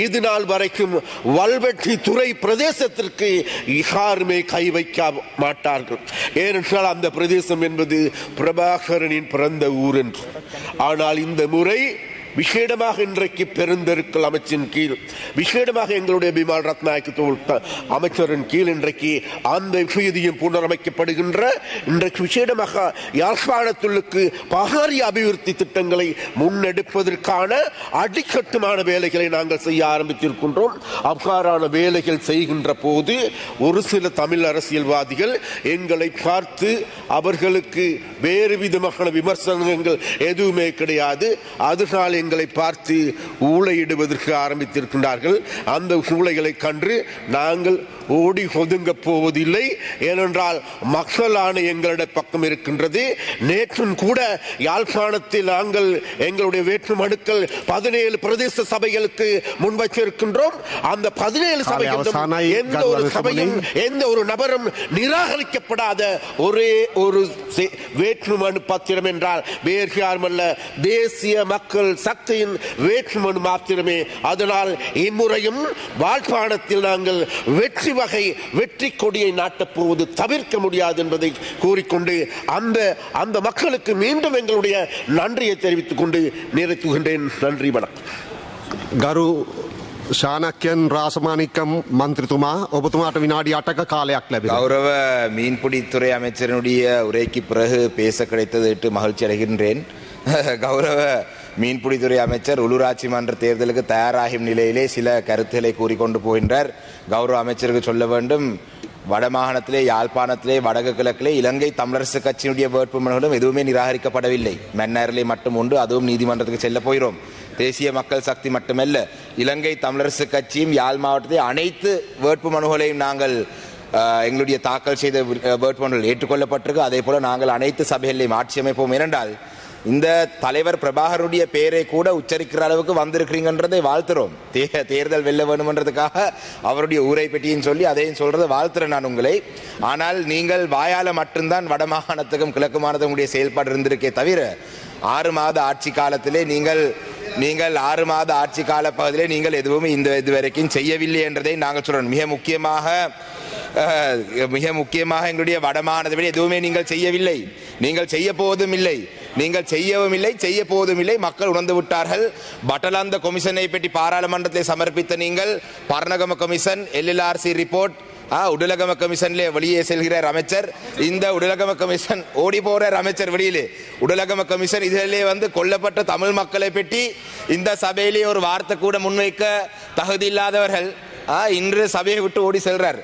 இது நாள் வரைக்கும் வல்வெட்டி துறை பிரதேசத்திற்கு யாருமே கை வைக்க மாட்டார்கள். ஏனென்றால் அந்த பிரதேசம் என்பது பிரபாகரனின் பிறந்த ஊர் என்று. ஆனால் இந்த முறை விசேடமாக இன்றைக்கு பெருந்தெருக்கள் அமைச்சின் கீழ் விசேடமாக எங்களுடைய பிமால் ரத்நாயக்கு அமைச்சரின் கீழ் இன்றைக்கு அந்த விஷயதியும் புனரமைக்கப்படுகின்ற இன்றைக்கு விசேடமாக யாழ்ப்பாணத்துள்ளுக்கு பகாரிய அபிவிருத்தி திட்டங்களை முன்னெடுப்பதற்கான அடிக்கட்டுமான வேலைகளை நாங்கள் செய்ய ஆரம்பித்திருக்கின்றோம். அவ்வாறான வேலைகள் செய்கின்ற போது ஒரு சில தமிழ் அரசியல்வாதிகள் எங்களை பார்த்து அவர்களுக்கு வேறு விதமான விமர்சனங்கள் எதுவுமே கிடையாது. அதனாலே எங்களை பார்த்து ஊழையிடுவதற்கு ஆரம்பித்திருக்கின்றார்கள். அந்த ஊழைகளை கண்டு நாங்கள் ஓடி ஒதுங்க போவதில்லை. ஏனென்றால் மக்களான எங்களுடைய பக்கம் இருக்கின்றது. நேற்றும் கூட யாழ்ப்பாணத்தில் நாங்கள் எங்களுடைய வேற்று மனுக்கள் பதினேழு பிரதேச சபைகளுக்கு முன்வைச்சிருக்கின்றோம் அந்த பதினேழு சபைகளும் எந்த ஒரு சபையும் எந்த ஒரு நபரும் நிராகரிக்கப்படாத ஒரே ஒரு வேட்புமனு பத்திரம் என்றால் வேறு யாருமல்ல தேசிய மக்கள் சக்தியின் வேட்புமனு மாத்திரமே அதனால் இம்முறையும் வாழ்ப்பாணத்தில் நாங்கள் வெற்றி வகை வெற்றி கொடியை நாட்டப் போவது தவிர்க்க முடியாது என்பதை கூறிக்கொண்டு அந்த அந்த மக்களுக்கு மீண்டும் எங்களுடைய நன்றியை தெரிவித்துக் கொண்டு நிறைத்துகின்றேன் நன்றி வணக்கம் ගරු ශානක්‍යන් රාසමානිකම් මන්ත්‍රතුමා ඔබතුමාට විනාඩි අටක කාලයක් ලැබෙන. கௌரவ மீன்பிடித்துறை அமைச்சரினுடைய உரைக்கு பிறகு பேச கிடைத்தது மகிழ்ச்சி அடைகின்றேன் கௌரவ மீன்பிடித்துறை அமைச்சர் உள்ளூராட்சி மன்ற தேர்தலுக்கு தயாராகும் நிலையிலே சில கருத்துக்களை கூறிக்கொண்டு போகின்றார். கௌரவ அமைச்சருக்கு சொல்ல வேண்டும் வடமாகாணத்திலே யாழ்ப்பாணத்திலே வடக்கு கிழக்கிலே இலங்கை தமிழரசு கட்சியினுடைய வேட்புமனுகளும் எதுவுமே நிராகரிக்கப்படவில்லை. மன்னாரிலே மட்டும் உண்டு அதுவும் நீதிமன்றத்துக்கு செல்ல போகிறோம். தேசிய மக்கள் சக்தி மட்டுமல்ல இலங்கை தமிழரசு கட்சியும் யாழ் மாவட்டத்தில் அனைத்து வேட்புமனுகளையும் நாங்கள் எங்களுடைய தாக்கல் செய்த வேட்பு மனுகள் வேட்புமனுகள் ஏற்றுக்கொள்ளப்பட்டிருக்கு. அதே போல நாங்கள் அனைத்து சபைகளையும் ஆட்சி அமைப்போம். இரண்டால் இந்த தலைவர் பிரபாகருடைய பேரை கூட உச்சரிக்கிற அளவுக்கு வந்திருக்கிறீங்கன்றதை வாழ்த்துறோம். தே- தேர்தல் வெல்ல வேணுமன்றதுக்காக அவருடைய ஊரை பெட்டின்னு சொல்லி அதையும் சொல்றதை வாழ்த்துறேன் நான் உங்களை. ஆனால் நீங்கள் வாயால் மட்டும்தான் வடமாகாணத்துக்கும் கிழக்கு மாநிலத்துடைய செயல்பாடு இருந்திருக்கே தவிர ஆறு மாத ஆட்சி காலத்திலே நீங்கள் நீங்கள் ஆறு மாத ஆட்சி கால பகுதியிலே நீங்கள் எதுவும் இந்த இது வரைக்கும் செய்யவில்லை என்றதை நாங்கள் சொல்றோம். மிக முக்கியமாக மிக முக்கியமாக எங்களுடைய வடமானதை விட எதுவுமே நீங்கள் செய்யவில்லை. நீங்கள் செய்ய போவதும் இல்லை. நீங்கள் செய்யவும் இல்லை செய்ய போவதும் இல்லை. மக்கள் உணர்ந்து விட்டார்கள். பட்டலாந்த கொமிஷனை பற்றி பாராளுமன்றத்தை சமர்ப்பித்த நீங்கள் பர்ணகம கமிஷன் எல்எல்ஆர்சி ரிப்போர்ட் ஆ, உடலகம கமிஷன்ல வெளியே செல்கிறார் அமைச்சர். இந்த உடலகம கமிஷன் ஓடி போறார் அமைச்சர் வெளியிலே. உடலகம கமிஷன் இதிலே வந்து கொல்லப்பட்ட தமிழ் மக்களை பற்றி இந்த சபையிலே ஒரு வார்த்தை கூட முன்வைக்க தகுதி இல்லாதவர்கள் ஆ, இன்று சபையை விட்டு ஓடி செல்றார்.